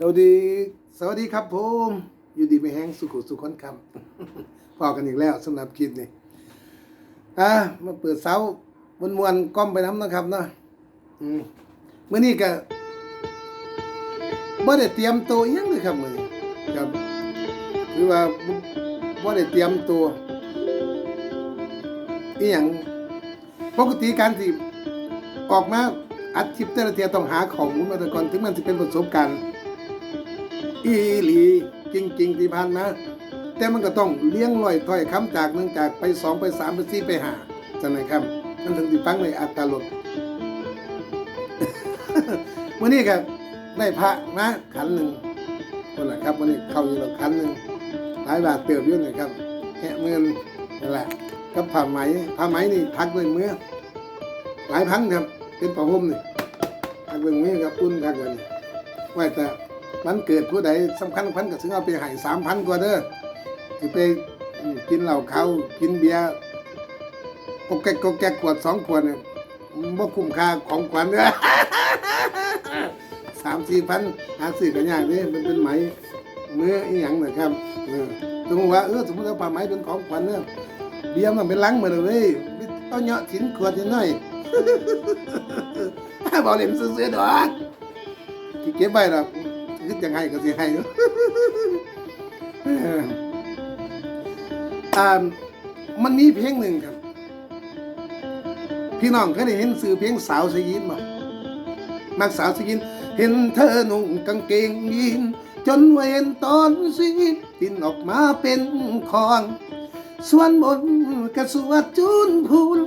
สวัสดี สวัสดีครับผมอยู่ดีไม่แห้งสุขุสุขคนคำพอกันอีกแล้วสำหรับคลิปนี้อะมาเปิดเสาบนมวนก้อมไปน้ำนะครับเนาะอืมมื่อนี้ก็บ่ได้เตรียมตัวยังเลยครับมื่อนี้ครับคือว่าบ่บ่ได้เตรียมตัวอีหยังปกติการที่ออกมาอัดคลิปแต่ละเทียต้องหาข้อมูลมาแต่ก่อนถึงมันจะเป็นประสบการณ์ อีหลีจริงๆที่ผ่านมาแต่มันก็ต้องเลี้ยงลอยถ้อยคำจากหนึ่งจากไปสองไปสามไปสี่ไปห้าจังไหนครับมันถึงสิฟังในอัตราลดวันนี้ครับได้พระนะขันหนึ่งคนละครับวันนี้เข้าอยู่แล้วขันหนึ่งหลายบาทเติบอยู่หน่อยครับแค่เงินนั่นแหละกับผ้าไหมผ้าไหมนี่ทักด้วยมือหลายพันครับเป็นผ้าห่มนี่ทักด้วยมือครับอุ่นทักกันไว้แต่ มันเกิดผู้ใดสำคัญพันก็ถึงเอาไปให้สามพันกว่าเด้อสิไปกินเหล้าเขากินเบียร์กกแกกกแกกขวดสองขวดเนี่ยบ่คุ้มค่าของขวัญเด้อสามสี่พันหาซื้อกันยากนี่มันเป็นไหมเมื่ออีหยังนะครับเออสมมติว่าเออสมมติว่าผ้าไหมเป็นของขวัญเนี่ยเบียร์มันเป็นลังมาเลยเว้ยเอาเนาะชิ้นขวดนิดหน่อยบอกเล่นซื้อๆดอกที่เก็บไว้ดอก คิดยังไงก็สิให้เนอะอ่ามันมีเพลงหนึ่งครับ พี่น้องเคยได้เห็นสื่อเพลงสาวสยินบ่มักสาวสยิน เห็นเธอนุ่งกางเกงยีน จนเวนตอนสีปินออกมาเป็นคอนส่วนบนกระสวดจูนพูน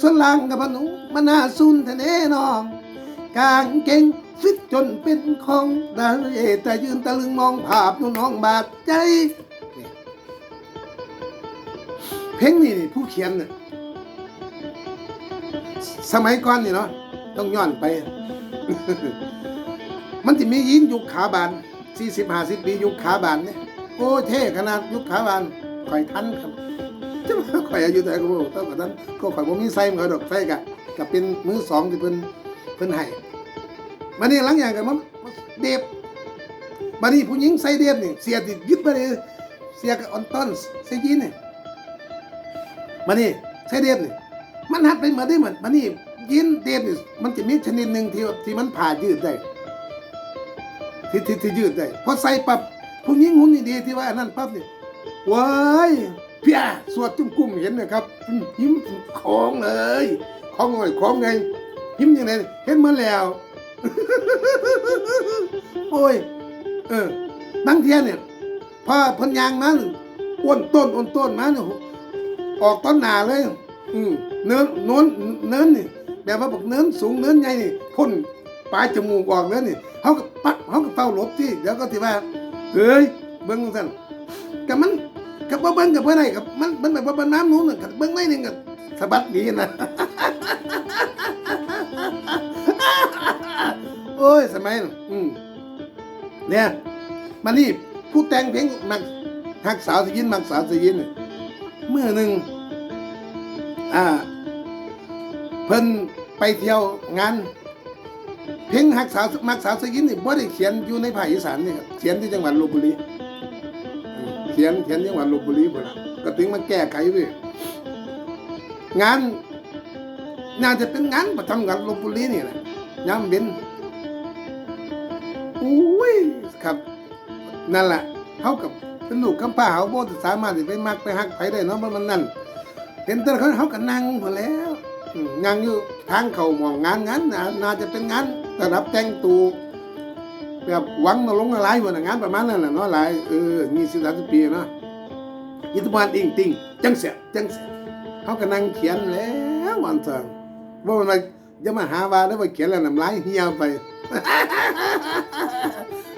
ส่วนล่างกับพนุมนาซุนทะเนนอง กางเกง ฟิตจนเป็นของได้แต่ยืนตะลึงมองภาพน้น้องบาดใจ เพลงนี่ผู้เขียนเนี่ยสมัยก่อนนี่เนาะต้องย้อนไป มันจะมียินยุคขาบานสี่สิบห้าสิบปียุคขาบานเนี่ยโอ้เท่ขนาดยุคขาบานข่อยทันครับจะมาข่อยอายุแต่ก็บ่เท่ากับนั้นก็ข่อยบ่มีไส้เหมือนดอกไส้กะกับเป็นมือสองที่เพิ่นเพิ่นให้ มานี่หลังอย่างกันมันเดบมานี่ผู้หญิงใส่เดบนี่เสียติดยึดมาเลยเสียกับออนตอนใส่ยีนนี่มานี่ใส่เดบนี่มันหัดไปเหมือนได้เหมือนมานี่ยีนเดบนี่มันจะมีชนิดหนึ่งที่ที่มันผ่ายืดได้ที่ที่ที่ยืดได้พอใส่ปั๊บผู้หญิงหุ่นดีที่ว่านนั้นปั๊บนี่ว้ายเพียสวดจุ่มกุ้มเห็นนะครับยิ้มของเลยของหน่อยของไงยิ้มยังไงเห็นมือนแล้ว โอ้ย เออบางเทียเนี่ยพอพันยางมันอ้วนต้นอ้วนต้นมาเนี่ยออกต้นหนาเลย อืมเนินโน้นเนินนี่แบบว่าบอกเนินสูงเนินใหญ่นี่พ่นปลายจมูกออกเลยนี่เขาก็ปักเขาก็เฝ้าหลบที่เดี๋ยวก็ที่ว่าเฮ้ยเบิ้งสั่นกับมันกับว่าเบิ้งกับเพื่อนไหนกับมันมันแบบว่าน้ำนู้นน่ะกับเบิ้งไม่หนึ่งกับสะบัดดีนะ อ้ยสมัยนั้นอืมเนี่ยมานี่ผู้แต่งเพลงมักหักสาวสยินมักสาวสยินเนี่ยเมื่อหนึ่งอ่า เพิ่นไปเที่ยวงาน เพลงหักสาวมักสาวสยินนี่บ่ได้เขียนอยู่ในภาคอีสานนี่ครับเขียนที่จังหวัดลบบุรีเขียนเขียนจังหวัดลบบุรีพุ่นล่ะก็ถึงมาแก้ไขด้วยงานน่าจะเป็นงานประจำกันลบบุรีนี่แหละยามเบ็น อุ้ยครับนั่นแหละเขากับเป็นลูกกำพร้าเขาโบสามารถที่ไปมักไปฮักไปได้เนาะเพราะมันนั่นเห็นแต่เขาเขาก็นั่งหมดแล้วนั่งอยู่ทางเขาหมองงานงานน่าน่าจะเป็นงานระดับแต่งตัวแบบหวังมาลงอะไรวะน่ะงานประมาณนั้นแหละเนาะหลายเออมีสิบสามสิบปีเนาะยิทบานติงติงจังเสียจังเสียเขาก็นั่งเขียนแล้ววันเสาร์ว่ามันมาจะมาหาว่าแล้วมาเขียนแล้วน้ำลายเหี่ยวไป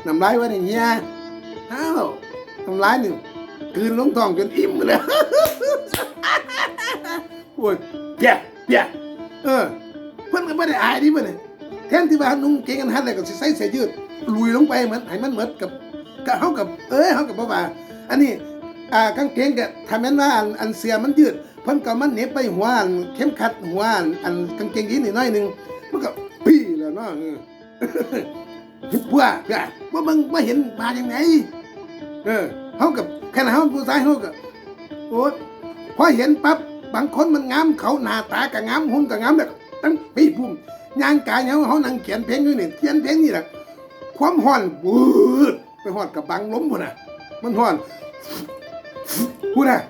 น้ำลายว่าอย่างเงี้ยอ้าวน้ำลายนี่กลืนลงท้องจนอิ่มเลยโอ้ยแย่แย่เออ เพิ่นก็ไม่ได้อายดิเพิ่นนี่แทนที่ว่านุ่งเกงกันฮัดแล้วก็สิใส่เสื้อยืดลุยลงไปเหมือนให้มันเหมือนกับกับเฮากับ เอ้ยเฮากับบ่ว่าอันนี้อ่ากางเกงก็ถ้าแม่นว่าอันอันเสียมันยืดเพิ่นก็มันเหน็บไปหัวอันเข้มขัดหัวอันอันกางเกงยีนนิดหน่อยนึงมันก็ปี้แล้วเนาะ เออเพื่อเพื่อว่ามึงมาเห็นมาอย่างไงเออเขากับแค่นั้นเขาผู้ชายเขากับโอ้ยพอเห็นปั๊บบางคนมันงามเขาหน้าตาก็งามหุ่นก็งามแบบตั้งปีพุ่มย่างกายเขาเขานั่งเขียนเพลงอยู่นี่ยเขียนเพลงนี่แหละความห้อนบูดไปห้อนกับบังล้มพุ่นน่ะ มันห้อนพูดน่ะ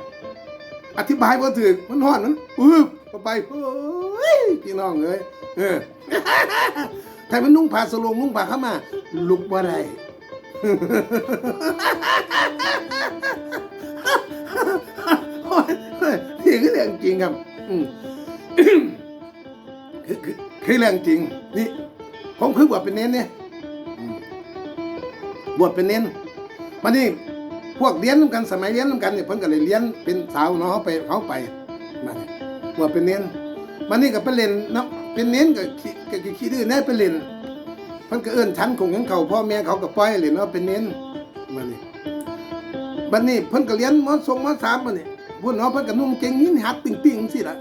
อธิบายบ่ถึกมันห้อนมันอึบเข้าไปเฮ้ยพี่น้องเอ้ยเออ ใครมันนุ่งผ้าสโลงนุ่งผ้าเข้ามา ลุกบ่ได้โอ้ยเฮ้ยนี่คือเรื่องจริงครับอืมคือคือเรื่องจริง นี่ผมคือบวชเป็นเน้นเนี่ยบวชเป็นเน้นมานี่พวกเรียนนำกันสมัยเรียนนำกันเนี่ยเพิ่นก็เลยเรียนเป็นสาวเนาะเขาไปเขาไปมาบวชเป็นเน้นมานี่ก็ไปเล่นเนาะ เป็นเน้นก็ขี้ก็ก็ขี้ดื้อแน่ไปเล่นเพิ่นก็เอื้อนชั้นคงยังเขาพ่อแม่เขาก็ปล่อยให้เล่นเนาะเป็นเน้นมานี่บัดนี้เพิ่นก็เรียนมอสองมอสามบัดนี้พุ่นเนาะเพิ่นก็นุ่งเกงยินหัดติ่งติ่งสิล่ะ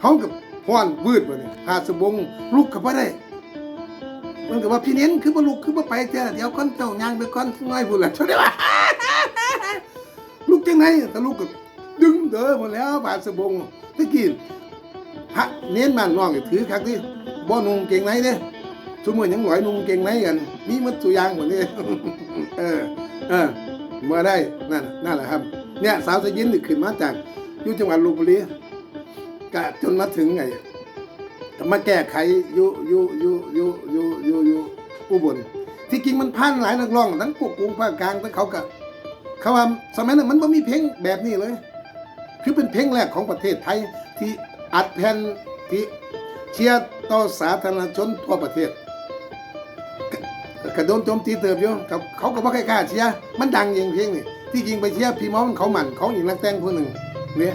เฮากับฮ้อนวืดบัดนี้หาสบงลุกก็บ่ได้มันก็ว่าพี่เน้นคือบ่ลุกคือบ่ไปเจ้าเดี๋ยวก่อนเจ้าย่างไปก่อนน้อยพุ่นล่ะเท่าได้ว่าลุกจังไดแต่ลุกก็ดึงเด้อหมดแล้วบาดสบงตะกี้ พระเน้นบ้านน้องถือคักดิบ่นุ่งเก่งในเด้สมมุติยังหลอยนุ่งเก่งในกันมีมัดตัวอย่างหมดนี่เออเออเมื่อได้นั่นนั่นแหละครับ เนี่ยสาวสะยินนี่ขึ้นมาจากอยู่จังหวัดลพบุรีกะจนมาถึงไงมาแก้ไขอยู่อยู่อยู่อยู่อยู่อยู่อยู่อุบลที่จริงมันพันหลายนักร้องทั้งพวกกรุงภาคกลางทั้งเขากะเขาว่าสมัยนั้นมันไม่มีเพลงแบบนี้เลย คือเป็นเพลงแรกของประเทศไทยที่ อัดแผ่นที่เชียร์ต่อสาธารณชนทั่วประเทศกระโดนโจมตีเติบอยู่กับเขาก็บ่ใครกล้าเชียร์มันดังย่างเพลงนี่ที่จริงไปเชียร์พี่น้องเขาหมั่นเขาอีกนักแต่งผู้หนึ่งเนี่ย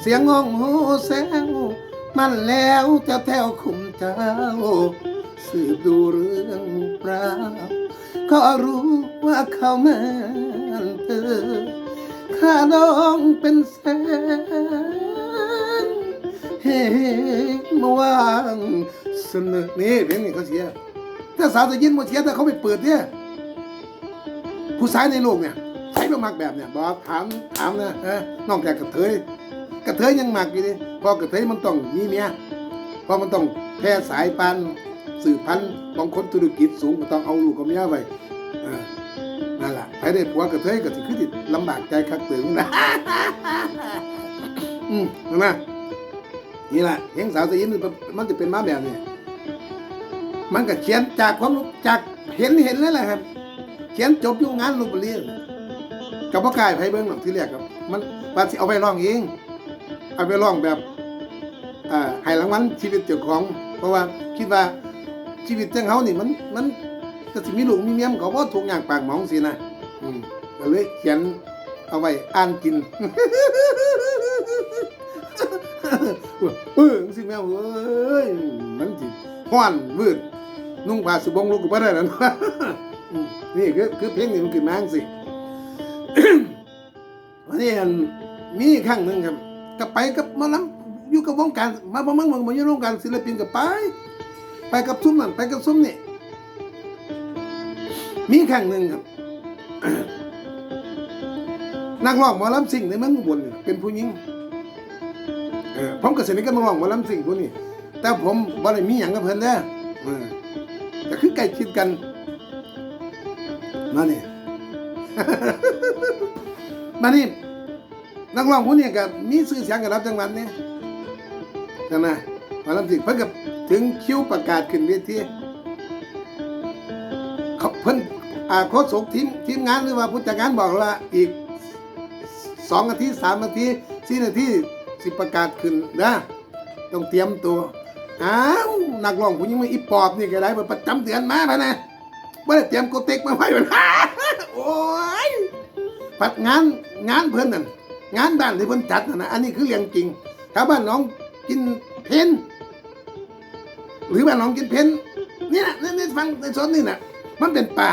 เสียงงองโหแซวมันแล้วจ้าแถวคุมเจ้าสืบดูเรื่องราวก็รู้ว่าเขาแม่นเธอข้าน้องเป็นแสน เฮ้มาว่างเสนอนี่เพลงนี้เขาเชียถ้าสาวจะยินมาเชียถ้าเขาไปเปิดเนี่ยผู้ชายในโลกเนี่ยใครมามักแบบเนี่ยบอกถามถามนะเออนอกจากกระเทยกระเทยยังมักอยู่ดิพอกระเทยมันต้องมีเมียเพราะมันต้องแพร่สายพันธุ์สืบพันธุ์บางคนธุรกิจสูงก็ต้องเอาลูกกับเมียไว้เออนั่นแหละใครได้ผัวกระเทยก็สิคือติลำบากใจคักเตือนนะอืมเห็นไหม นี่แหละเห็นสาวจะยินมันจะเป็นมาแบบนี้มันก็เขียนจากความรู้จากเห็นเห็นแล้วแหละครับ เขียนจบอยู่งานลพบุรีกับพ่อกายไผเบิ้งหรอกที่เรียกครับมันว่าสิเอาไปร้องเอง เอาไปร้องแบบอ่าให้รางวัลชีวิตเจ้าของ เพราะว่าคิดว่าชีวิตเจังเฮานี่มันมันก็สิมีลูกมีเมียมนก็บ่ถูกข์ยากปากหมองสินะอืมก็เลยเขียนเอาไว้อ่านกิน เออสิแม่เอ้ยมันสิฮ้อนวืดนุ่งผ้าสุบงลูกก็บ่ได้แล้วนะนี่คือคือเพลงนี้มันคือมาจั่งสิวันนี้อันมีครั้งหนึ่งครับก็ไปกับมาลํอยู่กับวงการมาบ่มึงมึงมาอยู่วงการศิลปินก็ไป ไปกับซุ้มนั่นไปกับซุ้มนี่มีครั้งหนึ่งครับนักร้องหมอลำสิ่งในเมืองอุบนเป็นผู้หญิง อผมก็สนิทกับน้องหมอลำสิ่งผู้นี้ แต่ผมบ่ได้มีหยังกับเพิ่นเด้อเออก็คือใกล้ชิดกันมานี่ มานี่นักร้องคนนี้ก็มีชื่อเสียงกับรับจังหวัดนี่ยจังนะมาลำสิเพิ่นก็ถึงคิวประกาศขึ้นเวทีเขาเพิ่นอ่าโค้ชทีมทีมงานหรือว่าผู้จัดการบอกว่าอีกสองนาทีสามนาทีสี่นาที สิประกาศขึ้นนะต้องเตรียมตัวอ้าวนักร้องผู้หญิงมาอีปอบนี่ก็ได้มาประจำเดือนมาแล้วนะไม่ได้เตรียมโกเต็กมาไว้มันโอ้ยปัดงานงานเพิ่นนั่นงานบ้านที่เพิ่นจัดนะนะอันนี้คือเรื่องจริงถ้าบ้านน้องกินเพนหรือบ้านน้องกินเพนนี่นะนี่ฟังในโซนนี่นะมันเป็นป่า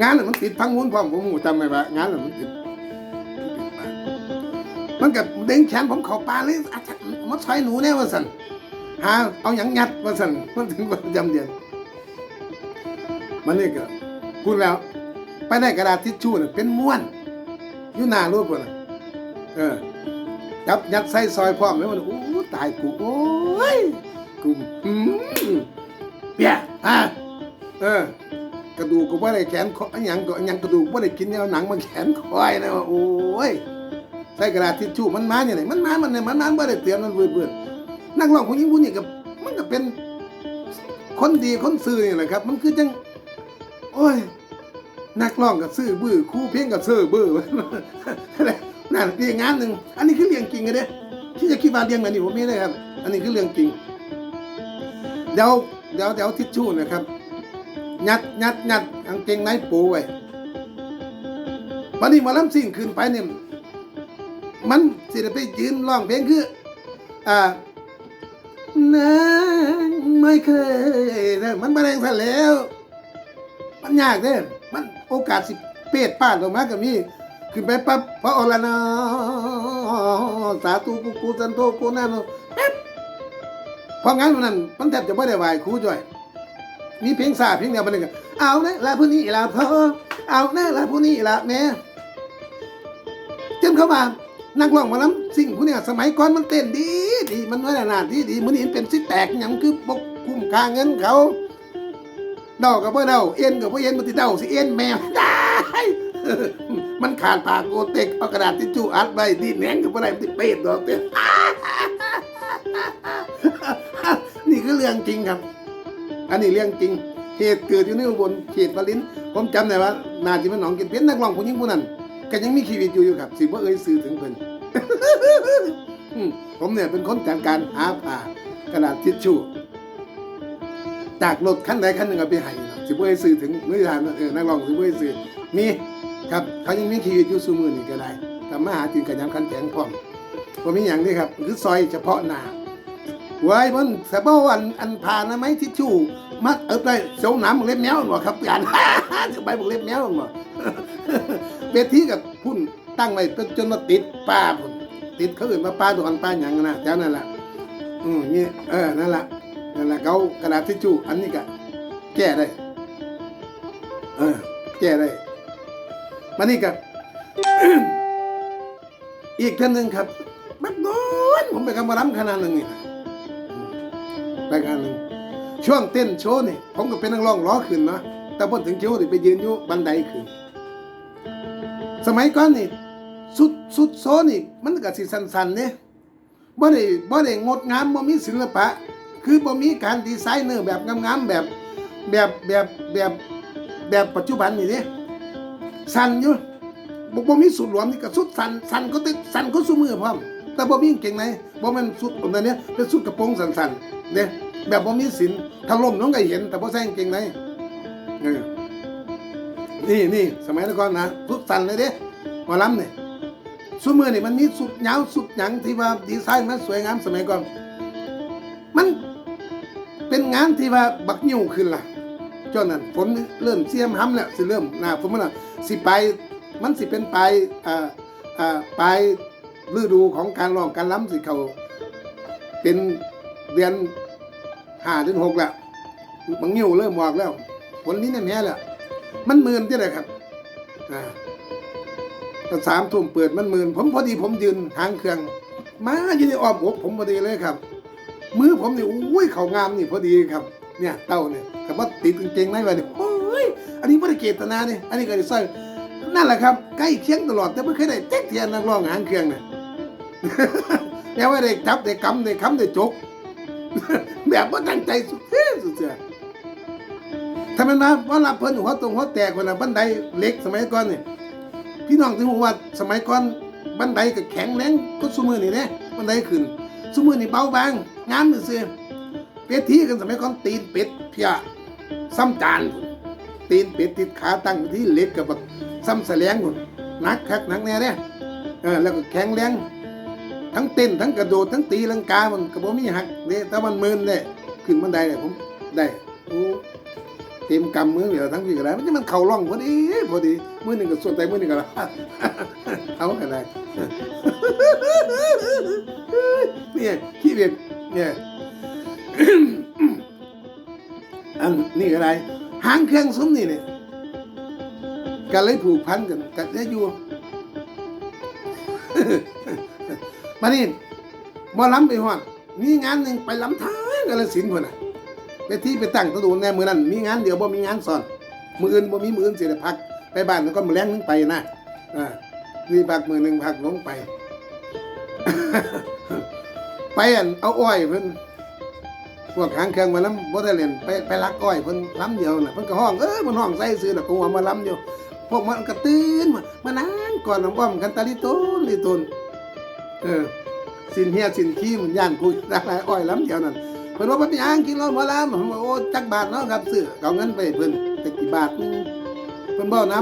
งานน่ะมันติดพังงูนพร้อมผมหูจำไม่ว่างานน่ะมันติด มันกับเด้งแขนผมเข้าป่าเลยอาจารย์มาซอยหนูแน่ว่าสันหาเอาหยังยัดว่าสันมันถึงประจำเดือนมันนี่ก็พูดแล้ว ไปได้กระดาษทิชชู่เน่ะเป็นม้วนอยู่หน้ารถพุ่นน่ะเออจับยัดใส่ซอยพร้อมแล้วมันโอ้ตายกูโอ้ยกูอืมเปียอะเออกระดูกก็บ่ได้แขนคออันหยังก็อันหยังกระดูกบ่ได้กินเอาหนังมาแขนคอยนะโอ้ย ใส่กระดาษทิชชู่มันมาอย่างไรมันมา มันเนี่ยมันมาบ่ได้เตรียมมันเบื่อเบื่อนักร้องผู้หญิงผู้นี้ก็มันก็เป็นคนดีคนซื่อนี่แหละครับ มันคือจังโอ้ยนักร้องก็ซื่อบื้อคู่เพลงก็ซื่อบื้อนั่นคืองงานหนึ่งอันนี้คือเรื่องจริงกันเด้ที่จะคิดว่าเรื่องแบบนี้ผมไม่ได้ครับ อันนี้คือเรื่องจริงเดี๋ยวเดี๋ยวเดี๋ยวทิชชู่นะครับ ยัดยัดยัดกางเกงในปูไว้วันนี้มาล้ำสิ่งขึ้นไปเนี่ย มันสิได้ไปยืนร้องเพลงคืออ่านะไม่เคยนะมันมาแรงซะแล้ว มันยากเด้มันโอกาสสิเปดป้านออกมาก็มีขึ้นไปปั๊บพระอรนาสาธุกุกุสันโตโกนาโนแป๊บเพราะงั้นวันนั้นมันแทบจะไม่ได้ไหวครูจ้อย มีเพลงสาเพลงเดียวมันหนึ่งเอาเนะลาผู้นี้ลาพ่อเอาเนะลาผู้นี้ลาแม่จนเข้ามา นักร้องมาล้ำสิ่งผู้เนี่ยสมัยก่อนมันเต้นดีดีมันไว่านาดดีดีมันนี่เป็นสิแตกหยังคือปกคุ้มค่าเงินเขาเดากับเพื่อเดาเอ็นกับพ่เอ็นมันติดเดาสิเอ็นแมวได้มันขาดปากโกเต็กเอากระดาษทิชชู่อัดไว้ดีแหนงกับอะไรมันติเป็ดดอกเต้นนี่คือเรื่องจริงครับ อันนี้เรื่องจริงเหตุเกิดอยู่ในอุบลเขตวลินผมจำได้ว่า นาจิมันหนองกินเป็นนักร้องผู้หญิงผู้นั้น ก็ยังมีชีวิตอยู่อยู่ครับสิบ่เอ่ยสื่อถึงเพิ่นผมเนี่ยเป็นคนจัดการหาผ้ากระดาษทิชชู่จากรถคันใดคันหนึ่งเอาไปให้สิบ่เอ่ยสื่อถึงมือทานเออนักร้องสิบ่เอ่ยสื่อมีครับเขายังมีชีวิตอยู่สู่มือนี่ก็ได้ทำมาหากินกันยามคันแข็งพร้อมบ่มีหยังเด้ครับคือซอยเฉพาะหน้า ไว้มันสะเบ้าอันอันผ่านนะไหมทิชชู่มัดเอาไปโจมน้ำบอกเล็บแมวบ่ครับยานจะไปบอกเล็บแมวบ่เวทีกับพุ่นตั้งไว้จนมาติดป้าพุ่นติดเขาอื่นมาป้าตัวอันป้าหยังนะแถวนั่นแหละอืมนี่เออนั่นแหละนั่นแหละเขากระดาษทิชชู่อันนี้ก็แก้ได้เออแก้ได้มานี่กับอีกท่านหนึ่งครับบักโดนผมไปกำมาล้ำขนาดหนึ่งนี่นะ รายการหนึ่งช่วงเต้นโชว์นี่ผมก็เป็นนักร้องล้อขึ้นนะแต่พอถึงโชว์นี่ไปยืนอยู่บันไดขึ้น สมัยก่อนนี่สุดสุดโซนี่มันก็สิสั้นๆเนี่ยบ่ได้บ่ได้งดงามบ่มีศิลปะ คือบ่มีการดีไซเนอร์แบบงามๆแบบแบบแบบแบบแบบปัจจุบันนี่เนี่ยสันอยู่บ่บ่มีสุดหลวมนี่ก็สุดสันสันก็ตึกสั้นก็สุมือพร้อมแต่บ่มีเก่งในบ่แม่นสุดแบบนั้นเนี่ยเป็นสุดกระโปรงสันๆเนี่ย แบบบ่มีสินถ้าล้มน้องก็เห็น แต่บ่ใส่กางเก่งในเออนี่นี่สมัยก่อนนะสุดสั้นเลยเด้หมอลำเนี่ยสุมือนี่มันมีสุดยาวสุดหยังที่ว่าดีไซน์มันสวยงามสมัยก่อน มันเป็นงานที่ว่าบักนิ้วขึ้นล่ะจนนั้นฝนเริ่มเสียมห้ำแล้วสิเริ่มหน้าฝนมันสิไปมันสิเป็นปลายอ่าอ่าปลายฤดูของการร้องการล้ำสิเขาเป็นเดือน ห้าเดือนหกแล้วบางนิ้วเริ่มออกแล้วฝนนี้แน่ๆแล้วมันหมื่นที่ไหนครับอ่าสามทุ่มเปิดมันหมื่นผมพอดีผมยืนหางเครื่อง มาอยู่ในอ้อมอกผมพอดีเลยครับมือผมนี่อุ้ยเขางามนี่พอดีครับ เนี่ยเต้าเนี่ยกับว่าติดกางเกงในไว้เนี่ยโอ้ยอันนี้ไม่ได้เกตนาเนี่ยอันนี้ก็ได้สร้อยนั่นแหละครับใกล้เคียงตลอดแต่ไม่เคยได้เจ๊กเทียนนักร้องหางเครื่องเนี่ยแม้ว่าได้จับได้กำได้คำได้จก แบบว่าตั้งใจสุดเท่สุดเสียถ้ามันมาว่ารับเพิ่นหัวตรงหัวแตกคนละบันไดเล็กสมัยก่อนนี่พี่น้องถึงบอกว่าสมัยก่อนบันไดก็แข็งแรงก็สมือนี่เนี่ยบันไดขึ้นสมือนี่เบาบางงามเสียเป็ดที่กันสมัยก่อนตีนเป็ดเพียซ้ำจานตีนเป็ดติดขาตั้งที่เล็กกับแบบซ้ำแสลงพุ่นหนักคักหนักแน่เนี่ยเออแล้วก็แข็งแรง ทั้งเต้นทั้งกระโดดทั้งตีลังกามันกระโบมีหักเนี่ยแต่มันมึนเลยขึ้นบันไดเลยผมได้โอ้เต็มกำมือเดียวทั้งพี่ก็ได้มันจะมันเข่าร่องพอดีพอดีมือหนึ่งก็ส่วนใจมือหนึ่งก็ละเอากันได้เนี่ยขี้เบ็ดเนี่ยอันนี่ก็ได้หางเครื่องซุ้มนี่เนี่ยกันเลยผูกพันกันกันได้อยู่ มานี่หมอล้ำไปหอดมีงานหนึ่งไปล้ำท้ายกันลสินเพุ่นน่ะไปที่ไปตั้งตะดูแน่มือนั้นมีงานเดียวบ่มีงานสอนมืออื่นบ่มีมืออื่นเสียพัก ไปบ้านแล้วก็มาแล้งนึงไปนะอ่านี่พักมือหนึ่งพักลงไป ไปอันเอาอ้อยเพิ่นพวกหางเครื่องมาล้ำบ่ได้เล่นไปไปลักอ้อยเพิ่นล้ำเดียวน่ะเพิ่นก็ห้องเออมันห้องใส่ซื้อดอกก็ว่ามาล้ำอยู่พวกมันก็ตื่นมามานั่งก่อนน้ำอ้อมกันตาลิโตนลิโตน เออสินเฮียสินขี้มันย่านกูได้หลายอ้อยล้ำเดียวนั่นเพิ่นว่าบ่เป็นหยังกินเหล้ามาล้ำผมว่าโอ้จักบาทเนาะครับซื้อเอาเงินไปเพิ่นแต่กี่บาทนึงเพิ่นบ่น้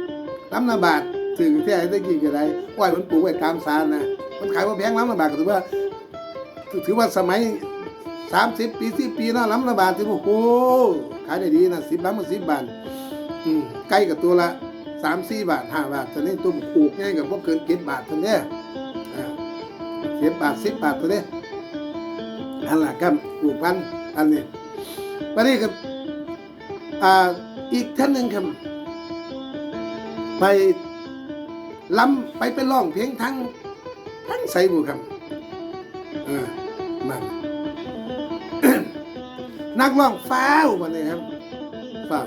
ำล้ำละบาทซื้อแท้ได้กี่ก็ได้อ้อยเพิ่นปลูกไว้ตามสารนะเพิ่นขายบ่าแพงล้ำละบาทก็ถือว่า ถือว่าสมัย30ปี10ปีเนาะล้ำละบาทถือว่าโอ้ขายได้ดีนะ10ล้ำมัน10บาทอืมไก่กับตัวละ3 4บาท5บาทตอนนี้ตุ้มปลูกง่ายกับบ่เกิน7บาทเท่านี้ สิบบาทสิบบาทตัวนี้อันละครับปลูกพันอันนี้วันนี้ครับอ่าอีกท่านหนึ่งครับไปล้ำไปเป็นร้องเพลงทั้งทั้งใส่บุครับเออมันนักร้องฟ้าววันนี้ครับฟ้าว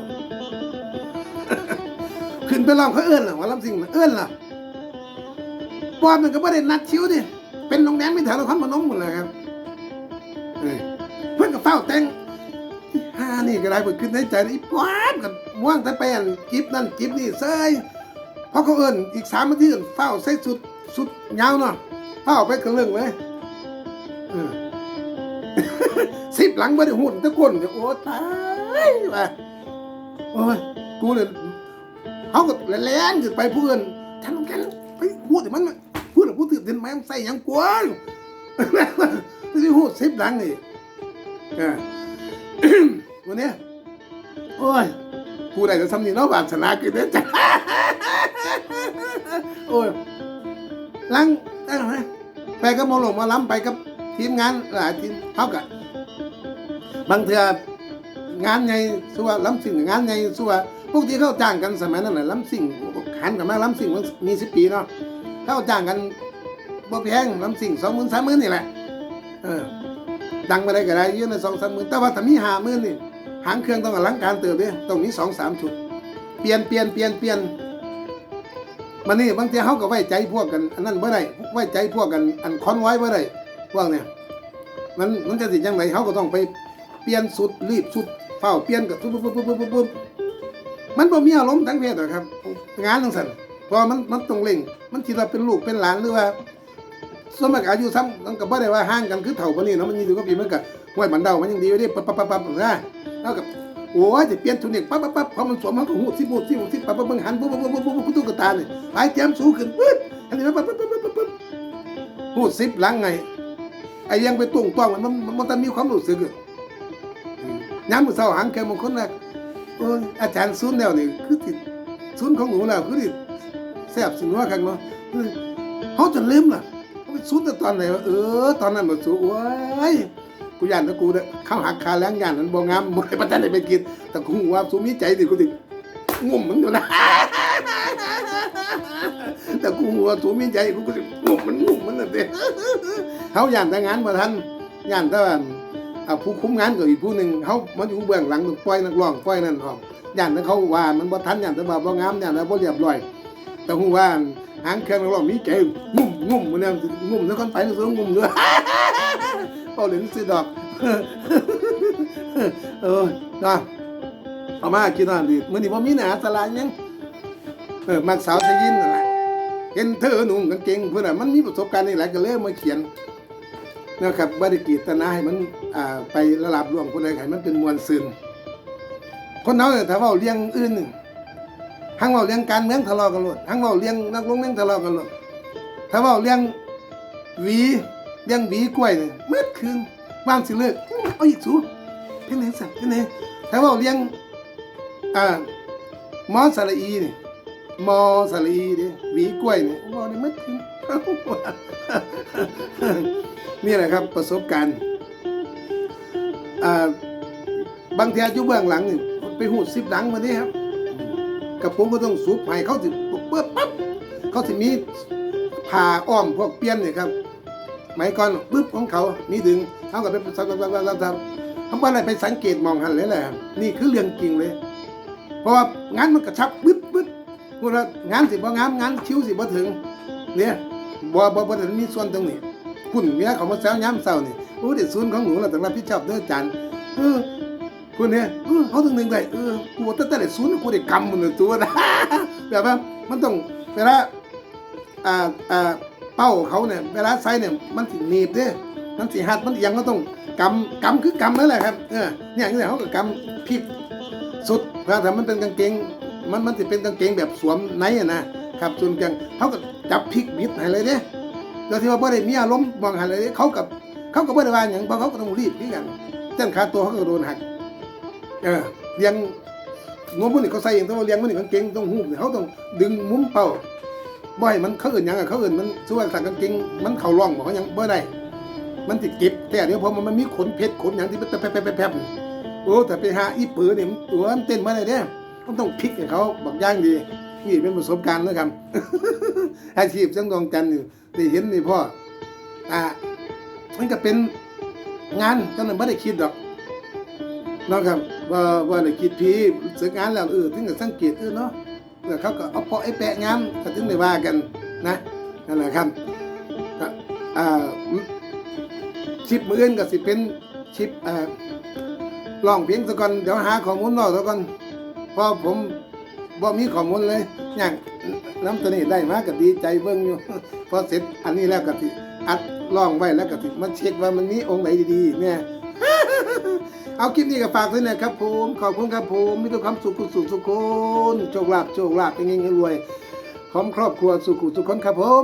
ขึ้นไปร้องเขาเอื้อนเหรอว่าลำสิงเอื้อนเหรอปอมมันก็ไม่ได้นัดชิวดิ เป็นโรงแรมเป็นแถวนครพนมหมดเลยครับเพื่อนกับเฝ้าแต่งฮ่านี่ก็ได้เปิดขึ้นในใจอีปวานกับม่วงแต่ไปอันกิฟนั่นกิฟนี่เซยเพราะเขาเอินอีกสามนาทีเอิ้นเฝ้าใส่สุดสุดยาวเนาะเฝ้าไปกระเรื่องเลยสิบหลังไม่ได้หุ่นตะก้นเนี่ยโอ้ตายว่ะโอ้ยกูเลยเขาก็แล่นๆขึ้นไปเพื่อนท่านลงแกนไปพูดแต่มัน พูดแล้วพูดถึงเดินแม่งใส่ยังกลัวอยู่ที่พูสิบหลังนี่อ่าวันนี้โอ้ยกูได้จะทำนี่เนาะบาสนากินได้จ้ะโอ้ยหลังได้หรอไปกับมอหลงมาล้ำไปกับทีมงานหลายทีมเท่ากับบางเทืองานไงสัวล้ำสิ่งงานไงสัวพวกที่เขาจ้างกันสมัยนั้นแหละล้ำสิ่งหันกับแมาล้ำสิ่งมันมีสิบปีเนาะ เขาจ้างกันบ่แพงลำสิ่งสองหมื่นสามหมื่นนี่แหละ เออ ดังไปได้ก็ได้ยืนในสองสามหมื่นแต่ว่าถ้ามีห้าหมื่นนี่หางเครื่องต้องอลังการเติบเด้ต้องมีสองสามชุด เปลี่ยนเปลี่ยนเปลี่ยนเปลี่ยนมันนี่บางทีเขาก็ไว้ใจพวกกันอันนั้นบ่ได้ไว้ใจพวกกันอันคอนไว้บ่ได้พวกเนี่ย มันมันจะสิยังไงเขาก็ต้องไปเปลี่ยนสุดรีบสุดเฝ้าเปลี่ยนกับปุ๊บปุ๊บปุ๊บปุ๊บปุ๊บปุ๊บมันบ่มีอารมณ์ทั้งเพศหรอกครับ งานทั้งสัน เพราะมันมันต้องเล่ง มันคิดว่าเป็นลูกเป็นหลานหรือว่าสมมติอายุซ้ำมันก็บ่ได้ว่าห่างกันคือเท่าปานนี้เนาะมันยี่สิบกว่าปีมันก็ห้วยบันเดามันยังดีอยู่ดิปั๊บปั๊บปั๊บปั๊บนะแล้วกับโอ้ยจะเปลี่ยนทุนอีกปั๊บปั๊บปั๊บพอมันสวมมันก็หูสิบหูสิบหูสิบปั๊บปั๊บเบิ่งหันปุ๊บปุ๊บปุ๊บปุ๊บปุ๊บตุ๊กตาเนี่ยหายเตรียมสูงขึ้นปึ๊ดอันนี้ปั๊บปั๊บปั๊บปั๊บปั๊บปั๊บหูสิบหลังไงไอ้ยังไปตุ้งต้องมันมันมันต้องมีความรู้สึกย้ำมือเศร้าหางแกบางคนนะโอ้ยอาจารย์ซุนแล้วนี่คือติดซุนของหนูแล้วคือติด แซ่บสินัวกันเนาะเออเขาจะลืมล่ะเขาไปสูนแต่ตอนไหนวะเออตอนนั้นมาสูโอ้ยกูย่านแตะกูเด้อเข้าหักคาแล้งย่านนั้นบ่งามบ่ได้ประทันได้ไปกินแต่กูว่าสูมีใจดิกูติงุ่มมันอยู่นะแต่กูว่าสูมีใจกูก็สิงุ่มมันงุ่มมันน่ะเด้เขาย่านแต่งานบ่ทันย่านแต่ว่าอ่าผู้คุมงานก็อีกผู้หนึ่งเขามาอยู่เบื้องหลังปล่อยนักร้องปล่อยนั่นออกย่านแต่เขาว่ามันบ่ทันย่านแต่ว่าบ่งามย่านแต่บ่เรียบร้อย แต่หูว่าหางเครื่องเรามีใจงุ่มงุ่มมันเนี่ยงุ่มแล้วคนไปแล้วงุ่มด้วยเป่าเหรียญซื้อดอกเออนะเอามากินอะดิมื่อนี้ว่ามีหนาสลายยังเออมักสาวชยินนั่นแหละเห็นเธอหนุ่มกางเกงเพื่อนน่ะมันมีประสบการณ์นี่แหละก็เลยมาเขียนนะครับบริกีตนาให้มันอ่าไประลับล่วงคนใดให้มันเป็นมวลซึนคนเราเนี่ยถ้าว่าเลี้ยงอื่นนี่ ทั้งเว่าเรื่องการเมืองทะเลาะกันหมดทั้งเว่าเรื่องนักลงเรื่องทะเลาะกันหมดถ้าเว่าเรื่องหวีเรื่องหวีกล้วยเนี่ยมืดคืนบ้านสิเลิกเอาอีกสูเป็นไงสัตว์เป็นไงถ้าเว่าเรื่องอ่ามอสระอีนี่ยมอสระอีเนี่ยหวีกล้วยเนี่ยว่าเนี่ยมืดคืนนี่แหละครับประสบการณ์อ่าบางทีอยู่เบื้องหลังนี่ไปหูดซิบหลังมาดิครับ กับผมก็ต้องสูบให้เขาสิเปิดปั๊บเขาสิมีผ่าอ้อมพวกเปี้ยนเนี่ยครับไหมก่อนปึ๊บของเขามีดึงเขาก็ไปสับสับสับสับสับเขาบ่ได้ไปสังเกตมองหันเลยแหละนี่คือเรื่องจริงเลย เพราะว่างานมันกระชับปึ๊บปึ๊บพูดว่างานสิบ่งามงานชิวสิบ่ถึงเนี่ยบ่บ่บ่ได้มีส่วนตรงนี้คุณเมียเขามาแซวย้ำเศร้านี่โอ้เด็ดศูนย์ของหนูเราต้องรับผิดชอบเด้ออาจารย์เออ คุณเนี่ยเออเขาถึงหนึ่งได้เออกูตั้งแต่เด็ดศูนย์กูได้กำมันเลยตัวนะแบบว่ามันต้องเวลาอ่าอ่าเป้าเขาเนี่ยเวลาใส่เนี่ยมันสิหนีบเด้มันสิหัดมันเอียงก็ต้องกำกำคือกำนั่นแหละครับเออเนี่ยอย่างนี้เขาก็กำพลิกสุดเพราะแต่มันเป็นกางเกงมันมันจะเป็นกางเกงแบบสวมในอะนะครับส่วนกางเขาก็จับพลิกบิดให้เลยเด้โดยที่ว่าบ่ได้มีอารมณ์มองหันเลยเด้เขากับเขาก็บ่ได้ว่าหยังเพราะเขาก็ต้องรีบคือกันเต้นขาตัวเขาก็โดนหัก เออเลี้ยงงวมุ้นนี่เขาใส่เองต่ว่าเลี้ยงมุ้นนี่กางเกงต้องหูบเขาต้องดึงมุมเป้าบ่ให้มันเขาอื่นยังอะเขาอื่นมันส่วนสั่งกางเกงมันเข้าร่องบ่เขายังบ่ได้ มันติดเก็บแต่เดี๋ยวพอมันมันมีขนเพชรขนหยังที่มันแป๊บแป๊บแป๊บโอ้แต่ไปหาอีปือเนี่ยมันตัวมันเต้นมาเลยเด้ต้องต้องพลิกให้เขาบอกย่างดีนี่เป็นประสบการณ์นะครับอาชีพเส้นดวงจันทร์นี่ได้เห็นนี่พ่ออ่ามันก็เป็นงานตอนนั้นไม่ได้คิดดอก นาะครับว่าว่าได้คิดพีเสึกงานแล้วเออถึงกับสังเกตเออเนาะแล้วเขาก็เอาเปาะไอ้แปะงานก็ถึงได้ว่ากันนะนั่นแหละครับก็อ่าชิปมืออื่นก็สิเป็นชิปอ่าลองเพียงสักก่อนเดี๋ยวหาข้อมูลเนาะสักก่อนพราะผมบ่มีข้อมูลเลยอย่างน้ำตัวนี้ได้มาก็ดีใจเบิ่งอยู่พอเสร็จอันนี้แล้วก็สิอัดล่องไว้แล้วก็สิมาเช็คว่ามันมีองค์ไหนดีๆเนี่ย เอาคลิปนี้ก็ฝากด้วยนะครับผมขอบคุณครับผมมีแต่ความสุขสุขสุขคนโชคลาภโชคลาภเป็นเงินรวยพร้อมครอบครัวสุขสุขคนครับผม